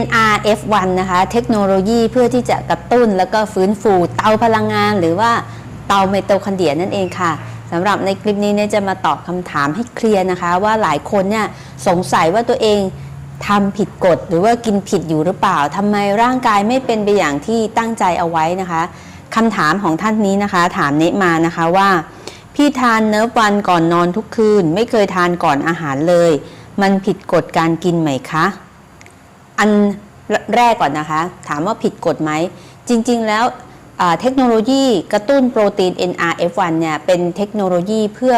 NRF1 นะคะ เทคโนโลยีเพื่อที่จะกระตุ้นแล้วก็ฟื้นฟูเตาพลังงาน หรือว่าเตาไมโตคอนเดรียนั่นเองค่ะสำหรับในคลิปนี้เนี่ยจะมาตอบคำถามให้เคลียร์นะคะ ว่าหลายคนเนี่ยสงสัยว่าตัวเองทำผิดกฎหรือว่ากินผิดอยู่หรือเปล่าทำไมร่างกายไม่เป็นไปอย่างที่ตั้งใจเอาไว้นะคะคำถามของท่านนี้นะคะ ถามเนะมานะคะว่า พี่ทานเนื้อวันก่อนนอนทุกคืน ไม่เคยทานก่อนอาหารเลย มันผิดกฎการกินไหมคะ อันแรกก่อนนะคะ ถามว่าผิดกฎไหม จริง ๆ แล้วเทคโนโลยีกระตุ้นโปรตีน NRF1 เนี่ยเป็นเทคโนโลยีเพื่อ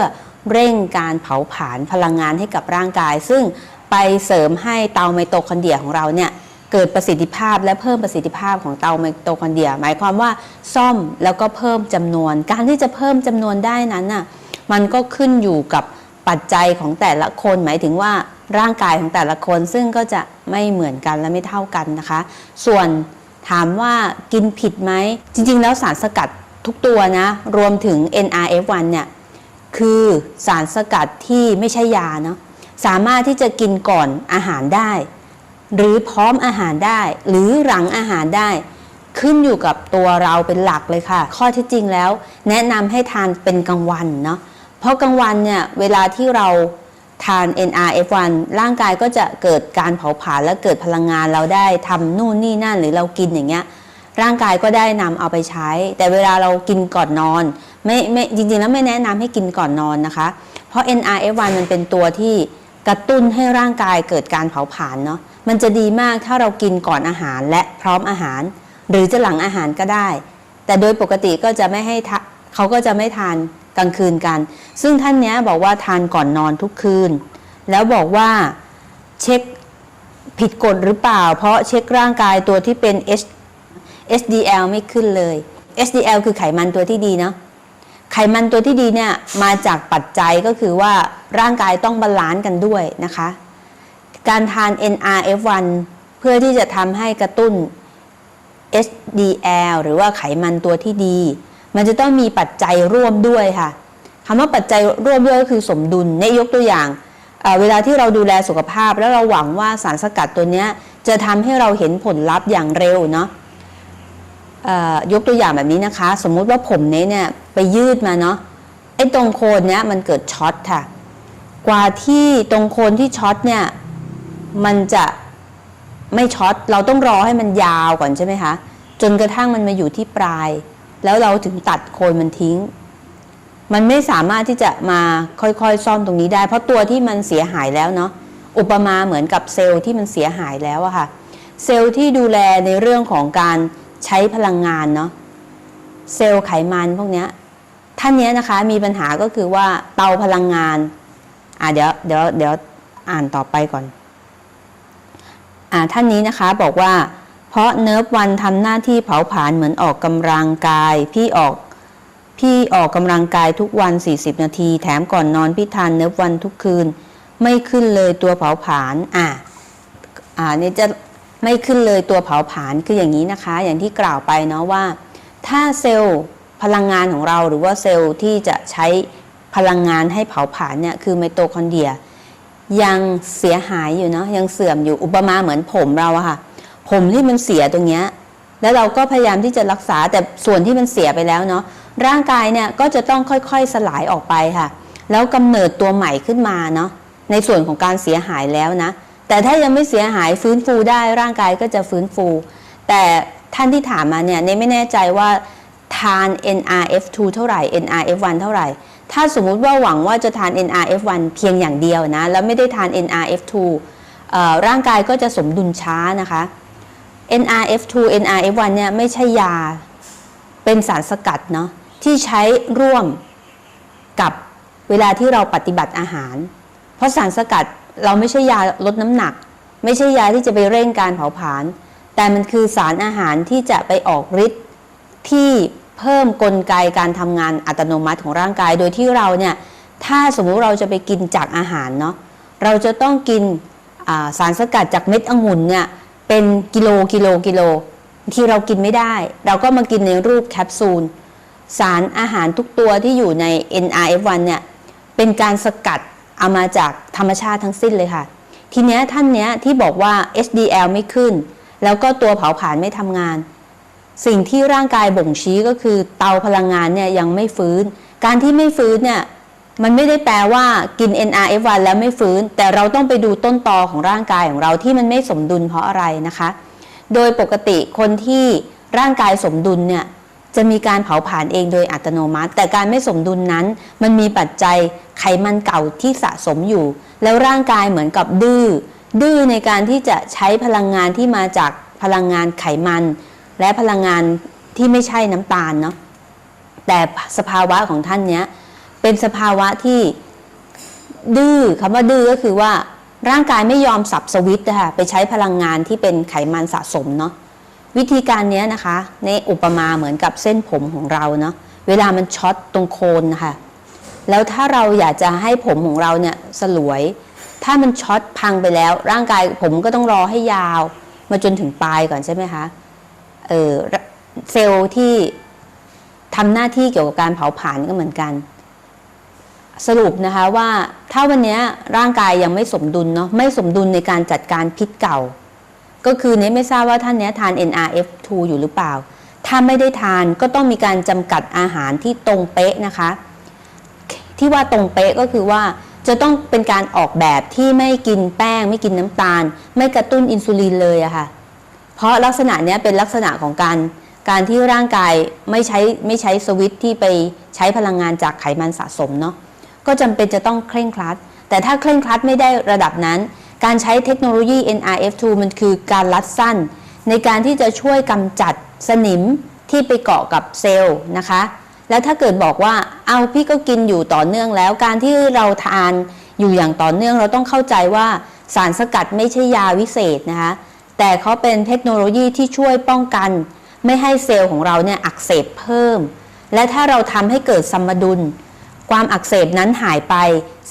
เร่งการเผาผลาญพลังงานให้กับร่างกาย ซึ่งไปเสริมให้เตาไมโตคอนเดรียของเราเนี่ยเกิดประสิทธิภาพและเพิ่มประสิทธิภาพของเตาไมโตคอนเดรีย หมายความว่าซ่อมแล้วก็เพิ่มจำนวน การที่จะเพิ่มจำนวนได้นั้นน่ะมันก็ขึ้นอยู่กับปัจจัยของแต่ละคนหมายถึงว่า ร่างกายของแต่ละคนซึ่งก็จะไม่เหมือนกันและไม่เท่ากันนะคะ ส่วนถามว่ากินผิดไหม จริง ๆ แล้วสารสกัดทุกตัวนะ รวมถึง NRF1 เนี่ยคือสารสกัดที่ไม่ใช่ยาเนาะสามารถที่จะกินก่อนอาหารได้ หรือพร้อมอาหารได้ หรือหลังอาหารได้ ขึ้นอยู่กับตัวเราเป็นหลักเลยค่ะ ข้อที่จริงแล้ว แนะนำให้ทานเป็นกลางวันเนาะเพราะกลางวันเนี่ยเวลาที่เรา ทาน NRF1 ร่างกายก็จะเกิดการเผาผลาญและเกิดพลังงานเราได้ทำนู่นนี่นั่นหรือเรากินอย่างเงี้ยร่างกายก็ได้นำเอาไปใช้ แต่เวลาเรากินก่อนนอนไม่ไม่จริงๆแล้วไม่แนะนำให้กินก่อนนอนนะคะ เพราะ NRF1 มันเป็นตัวที่กระตุ้นให้ร่างกายเกิดการเผาผลาญเนาะมันจะดีมากถ้าเรากินก่อนอาหารและพร้อมอาหาร หรือจะหลังอาหารก็ได้ แต่โดยปกติก็จะไม่ให้เขาก็จะไม่ทาน กลางคืนกัน ซึ่งท่านเนี้ยบอกว่าทานก่อนนอนทุกคืน แล้วบอกว่าเช็คผิดกฎหรือเปล่า เพราะเช็คร่างกายตัวที่เป็น H SDL ไม่ขึ้นเลย SDL คือไขมันตัวที่ดีเนาะไขมันตัวที่ดีเนี่ยมาจากปัจจัยก็คือว่าร่างกายต้องบาลานซ์กันด้วยนะคะ การทาน NRF1 เพื่อที่จะทำให้กระตุ้น HDL หรือว่าไขมันตัวที่ดี มันจะต้องมีปัจจัยร่วมด้วยค่ะคำว่าปัจจัยร่วมด้วยก็คือสมดุลเนี่ยยกตัวอย่างเวลาที่เราดูแลสุขภาพ แล้วเราหวังว่าสารสกัดตัวนี้จะทำให้เราเห็นผลลัพธ์อย่างเร็วเนาะยกตัวอย่างแบบนี้นะคะ สมมุติว่าผมเนี้ยเนี่ยไปยืดมาเนาะไอ้ตรงโคนเนี้ยมันเกิดช็อตค่ะ กว่าที่ตรงโคนที่ช็อตเนี่ยมันจะไม่ช็อตเราต้องรอให้มันยาวก่อนใช่ไหมคะจนกระทั่งมันมาอยู่ที่ปลาย แล้วเราถึงตัดโคนมันทิ้ง มันไม่สามารถที่จะมาค่อยๆซ่อมตรงนี้ได้ เพราะตัวที่มันเสียหายแล้วเนาะอุปมาเหมือนกับเซลล์ที่มันเสียหายแล้วอะค่ะ เซลล์ที่ดูแลในเรื่องของการใช้พลังงานเนาะเซลล์ไขมันพวกเนี้ยท่านเนี้ยนะคะมีปัญหาก็คือว่าเตาพลังงานอ่าเดี๋ยวเดี๋ยวเดี๋ยวอ่านต่อไปก่อนอ่าท่านนี้นะคะบอกว่า เพราะเนิร์ฟวันทำหน้าที่เผาผลาญเหมือนออกกำลังกาย พี่ออกพี่ออกกำลังกายทุกวัน 40 นาที แถมก่อนนอนพี่ทานเนิร์ฟวันทุกคืน ไม่ขึ้นเลยตัวเผาผลาญอ่าอ่าเนี่ยจะไม่ขึ้นเลยตัวเผาผลาญคืออย่างนี้นะคะ อย่างที่กล่าวไปเนาะว่า ถ้าเซลล์พลังงานของเราหรือว่าเซลล์ที่จะใช้พลังงานให้เผาผลาญเนี่ยคือไมโตคอนเดรีย ยังเสียหายอยู่เนาะยังเสื่อมอยู่อุปมาเหมือนผมเราอะค่ะ ผมที่มันเสียตรงเนี้ยแล้วเราก็พยายามที่จะรักษาแต่ส่วนที่มันเสียไปแล้วเนาะร่างกายเนี่ยก็จะต้องค่อยๆสลายออกไปค่ะ แล้วกำเนิดตัวใหม่ขึ้นมาเนาะในส่วนของการเสียหายแล้วนะ แต่ถ้ายังไม่เสียหายฟื้นฟูได้ร่างกายก็จะฟื้นฟู แต่ท่านที่ถามมาเนี่ยเนไม่แน่ใจว่าทาน NRF2 เท่าไหร่ NRF1 เท่าไหร่ ถ้าสมมุติว่าหวังว่าจะทาน NRF1 เพียงอย่างเดียวนะ แล้วไม่ได้ทาน NRF2 ร่างกายก็จะสมดุลช้านะคะ NRF2 NRF1 เนี่ยไม่ใช่ยาเป็นสารสกัดเนาะที่ใช้ร่วมกับเวลาที่เราปฏิบัติอาหาร เพราะสารสกัดเราไม่ใช่ยาลดน้ำหนัก ไม่ใช่ยาที่จะไปเร่งการเผาผลาญแต่มันคือสารอาหารที่จะไปออกฤทธิ์ที่เพิ่มกลไกการทำงานอัตโนมัติของร่างกาย โดยที่เราเนี่ยถ้าสมมุติเราจะไปกินจากอาหารเนาะเราจะต้องกินาสารสกัดจากเม็ดองุ่นเนี่ย เป็นกิโลกิโลกิโลที่เรากินไม่ได้ เราก็มากินในรูปแคปซูล สารอาหารทุกตัวที่อยู่ใน NRF1 เนี่ยเป็นการสกัดเอามาจากธรรมชาติทั้งสิ้นเลยค่ะ ทีเนี้ยท่านเนี้ยที่บอกว่า HDL ไม่ขึ้น แล้วก็ตัวเผาผลาญไม่ทำงาน สิ่งที่ร่างกายบ่งชี้ก็คือเตาพลังงานเนี่ยยังไม่ฟื้น การที่ไม่ฟื้นเนี่ย มันไม่ได้แปลว่ากิน NRF1 แล้วไม่ฟื้น แต่เราต้องไปดูต้นตอของร่างกายของเราที่มันไม่สมดุลเพราะอะไรนะคะ โดยปกติคนที่ร่างกายสมดุลเนี่ยจะมีการเผาผลาญเองโดยอัตโนมัติ แต่การไม่สมดุลนั้น มันมีปัจจัยไขมันเก่าที่สะสมอยู่ แล้วร่างกายเหมือนกับดื้อดื้อในการที่จะใช้พลังงานที่มาจากพลังงานไขมัน และพลังงานที่ไม่ใช่น้ำตาลเนาะแต่สภาวะของท่านเนี้ย เป็นสภาวะที่ดื้อคำว่าดื้อก็คือว่าร่างกายไม่ยอมสับสวิตนะคะไปใช้พลังงานที่เป็นไขมันสะสมเนาะวิธีการนี้นะคะในอุปมาเหมือนกับเส้นผมของเราเนาะเวลามันช็อตตรงโคนนะคะแล้วถ้าเราอยากจะให้ผมของเราเนี่ยสลวย ถ้ามันช็อตพังไปแล้ว ร่างกายผมก็ต้องรอให้ยาว มาจนถึงปลายก่อนใช่ไหมคะเออเซลล์ที่ทำหน้าที่เกี่ยวกับการเผาผลาญก็เหมือนกัน สรุปนะคะว่าถ้าวันนี้ร่างกายยังไม่สมดุลเนาะไม่สมดุลในการจัดการพิษเก่า ก็คือเนี้ไม่ทราบว่าท่านเนี้ยทาน NRF2 อยู่หรือเปล่า ถ้าไม่ได้ทานก็ต้องมีการจำกัดอาหารที่ตรงเป๊ะนะคะ ที่ว่าตรงเป๊ะก็คือว่าจะต้องเป็นการออกแบบที่ไม่กินแป้ง ไม่กินน้ำตาล ไม่กระตุ้นอินซูลินเลยอะค่ะ เพราะลักษณะเนี้ยเป็นลักษณะของการการที่ร่างกายไม่ใช้ไม่ใช้สวิตที่ไปใช้พลังงานจากไขมันสะสมเนาะ ก็จำเป็นจะต้องเคร่งครัด แต่ถ้าเคร่งครัดไม่ได้ระดับนั้น การใช้เทคโนโลยี NRF2 มันคือการรัดสั้น ในการที่จะช่วยกำจัดสนิมที่ไปเกาะกับเซลล์นะคะ แล้วถ้าเกิดบอกว่าเอาพี่ก็กินอยู่ต่อเนื่องแล้ว การที่เราทานอยู่อย่างต่อเนื่องเราต้องเข้าใจว่าสารสกัดไม่ใช่ยาวิเศษนะคะ แต่เขาเป็นเทคโนโลยีที่ช่วยป้องกัน ไม่ให้เซลล์ของเราเนี่ยอักเสบเพิ่ม และถ้าเราทำให้เกิดสมดุล ความอักเสบนั้นหายไป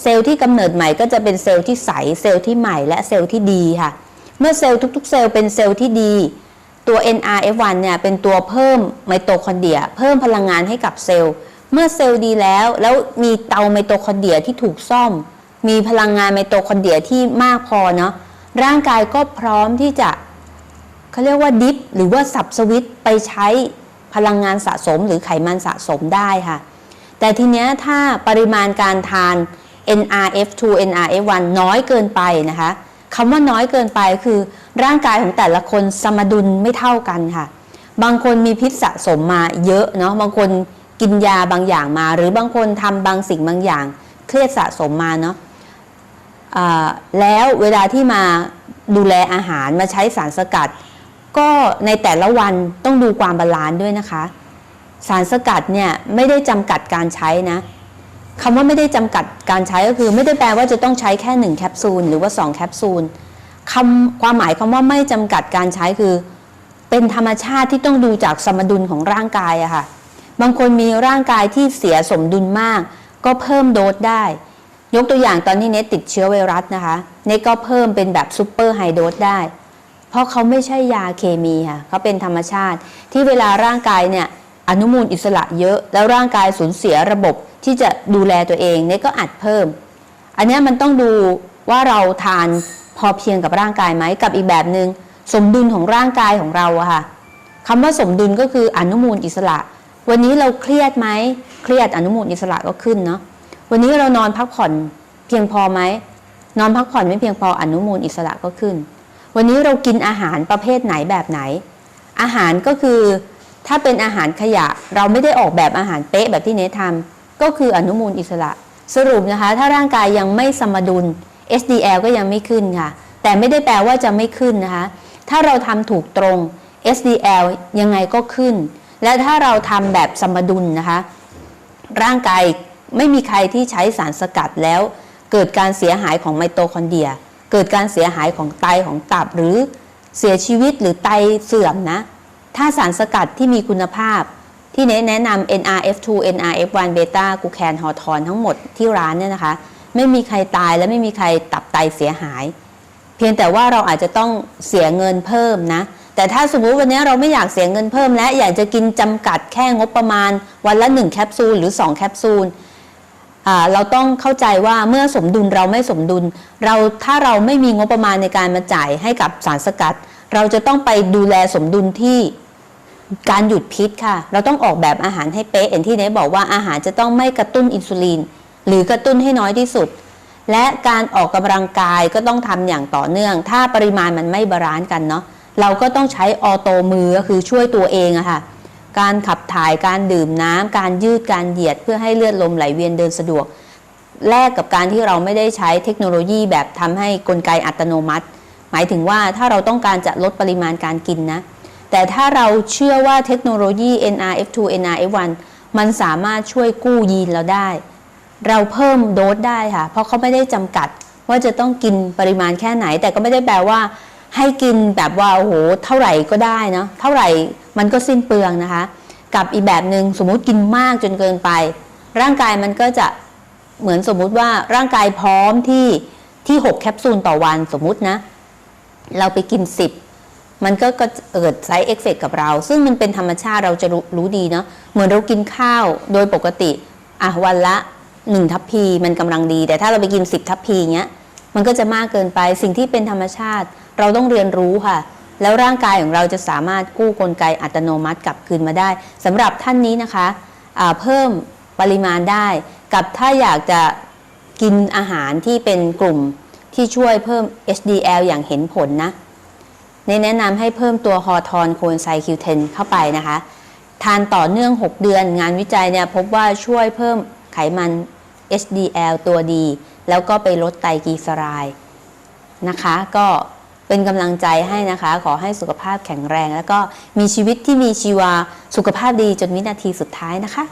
เซลล์ที่กำเนิดใหม่ก็จะเป็นเซลล์ที่ใส เซลล์ที่ใหม่และเซลล์ที่ดีค่ะ เมื่อเซลล์ทุกๆ เซลล์เป็นเซลล์ที่ดี ตัว NRF1 เนี่ยเป็นตัวเพิ่มไมโตคอนเดรีย เพิ่มพลังงานให้กับเซลล์ เมื่อเซลล์ดีแล้ว แล้วมีเตาไมโตคอนเดรียที่ถูกซ่อม มีพลังงานไมโตคอนเดรียที่มากพอเนาะร่างกายก็พร้อมที่จะเขาเรียกว่าดิฟหรือว่าสับสวิตไปใช้พลังงานสะสมหรือไขมันสะสมได้ค่ะ แต่ทีเนี้ยถ้าปริมาณการทาน NRF2 NRF1 น้อยเกินไปนะคะคำว่าน้อยเกินไปคือร่างกายของแต่ละคนสมดุลไม่เท่ากันค่ะ บางคนมีพิษสะสมมาเยอะเนาะบางคนกินยาบางอย่างมา หรือบางคนทำบางสิ่งบางอย่าง เครียดสะสมมาเนาะอ่าแล้วเวลาที่มาดูแลอาหารมาใช้สารสกัด ก็ในแต่ละวันต้องดูความบาลานซ์ด้วยนะคะ สารสกัดเนี่ยไม่ได้จำกัดการใช้นะคำว่าไม่ได้จำกัดการใช้ก็คือไม่ได้แปลว่าจะต้องใช้แค่ 1 แคปซูลหรือว่า 2 แคปซูลคำความหมายคำว่าไม่จำกัดการใช้คือ เป็นธรรมชาติที่ต้องดูจากสมดุลของร่างกายอะค่ะบางคนมีร่างกายที่เสียสมดุลมาก ก็เพิ่มโดสได้ ยกตัวอย่างตอนที่เนตติดเชื้อไวรัสนะคะเนตก็เพิ่มเป็นแบบซูเปอร์ไฮโดสได้ เพราะเขาไม่ใช่ยาเคมีค่ะเขาเป็นธรรมชาติที่เวลาร่างกายเนี่ย อนุมูลอิสระเยอะ แล้วร่างกายสูญเสียระบบที่จะดูแลตัวเองเนี่ยก็อัดเพิ่ม อันนี้มันต้องดูว่าเราทานพอเพียงกับร่างกายไหมกับอีกแบบหนึง่งสมดุลของร่างกายของเราอะค่ะคำว่าสมดุลก็คืออนุมูลอิสระ วันนี้เราเครียดไหมเครียดอนุมูลอิสระก็ขึ้นเนาะวันนี้เรานอนพักผ่อนเพียงพอไหมนอนพักผ่อนไม่เพียงพออนุมูลอิสระก็ขึ้น วันนี้เรากินอาหารประเภทไหนแบบไหน อาหารก็คือ ถ้าเป็นอาหารขยะเราไม่ได้ออกแบบอาหารเป๊ะแบบที่เนททำก็คืออนุมูลอิสระ สรุปนะคะ ถ้าร่างกายยังไม่สมดุล SDL ก็ยังไม่ขึ้นค่ะ แต่ไม่ได้แปลว่าจะไม่ขึ้นนะคะ ถ้าเราทำถูกตรง SDL ยังไงก็ขึ้น และถ้าเราทำแบบสมดุลนะคะ ร่างกายไม่มีใครที่ใช้สารสกัดแล้ว เกิดการเสียหายของไมโตคอนเดรีย เกิดการเสียหายของไตของตับหรือเสียชีวิตหรือไตเสื่อมนะ ถ้าสารสกัดที่มีคุณภาพ ที่เน้นแนะนำ NRF2 NRF1 เบต้ากูแคนฮอทอนทั้งหมดที่ร้านเนี่ยนะคะ ไม่มีใครตายและไม่มีใครตับไตเสียหาย เพียงแต่ว่าเราอาจจะต้องเสียเงินเพิ่มนะ แต่ถ้าสมมุติวันนี้เราไม่อยากเสียเงินเพิ่ม และอยากจะกินจำกัดแค่งบประมาณ วันละ 1 แคปซูลหรือ 2 แคปซูลเราต้องเข้าใจว่าเมื่อสมดุลเราไม่สมดุล เราถ้าเราไม่มีงบประมาณในการมาจ่ายให้กับสารสกัด เราจะต้องไปดูแลสมดุลที่ การหยุดพิษค่ะ เราต้องออกแบบอาหารให้เป๊ะอย่างที่เนบอกว่าอาหารจะต้องไม่กระตุ้นอินซูลิน หรือกระตุ้นให้น้อยที่สุด และการออกกำลังกายก็ต้องทำอย่างต่อเนื่อง ถ้าปริมาณมันไม่บาลานซ์กันเนาะเราก็ต้องใช้ออโตมือก็คือช่วยตัวเองอะค่ะการขับถ่ายการดื่มน้ำการยืดการเหยียดเพื่อให้เลือดลมไหลเวียนเดินสะดวก แลกกับการที่เราไม่ได้ใช้เทคโนโลยีแบบทำให้กลไกอัตโนมัติ หมายถึงว่าถ้าเราต้องการจะลดปริมาณการกินนะ แต่ถ้าเราเชื่อว่าเทคโนโลยี NRF2 NRF1 มันสามารถช่วยกู้ยีนเราได้ เราเพิ่มโดสได้ค่ะ เพราะเขาไม่ได้จำกัดว่าจะต้องกินปริมาณแค่ไหน แต่ก็ไม่ได้แปลว่าให้กินแบบว่าโอ้โหเท่าไหร่ก็ได้เนาะเท่าไหร่มันก็สิ้นเปลืองนะคะ กับอีกแบบหนึ่งสมมุติกินมากจนเกินไป ร่างกายมันก็จะเหมือนสมมุติว่าร่างกายพร้อมที่ที่ 6 แคปซูลต่อวันสมมุตินะ เราไปกิน 10 มันก็เกิดไซ d ์เอฟเฟกกับเรา ซึ่งมันเป็นธรรมชาติเราจะรู้รู้ดีเนาะเหมือนเรากินข้าวโดยปกติอะวันละ1ทัพพีมันกำลังดี แต่ถ้าเราไปกิน10ทัพพีเงี้ยมันก็จะมากเกินไปสิ่งที่เป็นธรรมชาติ เราต้องเรียนรู้ค่ะ แล้วร่างกายของเราจะสามารถกู้กลไกอัตโนมัติกลับคืนมาได้สำหรับท่านนี้นะคะเพิ่มปริมาณได้ กับถ้าอยากจะกินอาหารที่เป็นกลุ่มที่ช่วยเพิ่ม HDL อย่างเห็นผลนะ นแนะนำให้เพิ่มตัวฮอร์ทอนโคนไซคิวเทนเข้าไปนะคะ ทานต่อเนื่อง 6 เดือน งานวิจัยเนี่ยพบว่าช่วยเพิ่มไขมัน HDL ตัวดี แล้วก็ไปลดไตรกลีเซอไรด์นะคะ ก็เป็นกำลังใจให้นะคะ ขอให้สุขภาพแข็งแรง แล้วก็มีชีวิตที่มีชีวาสุขภาพดีจนวินาทีสุดท้ายนะคะ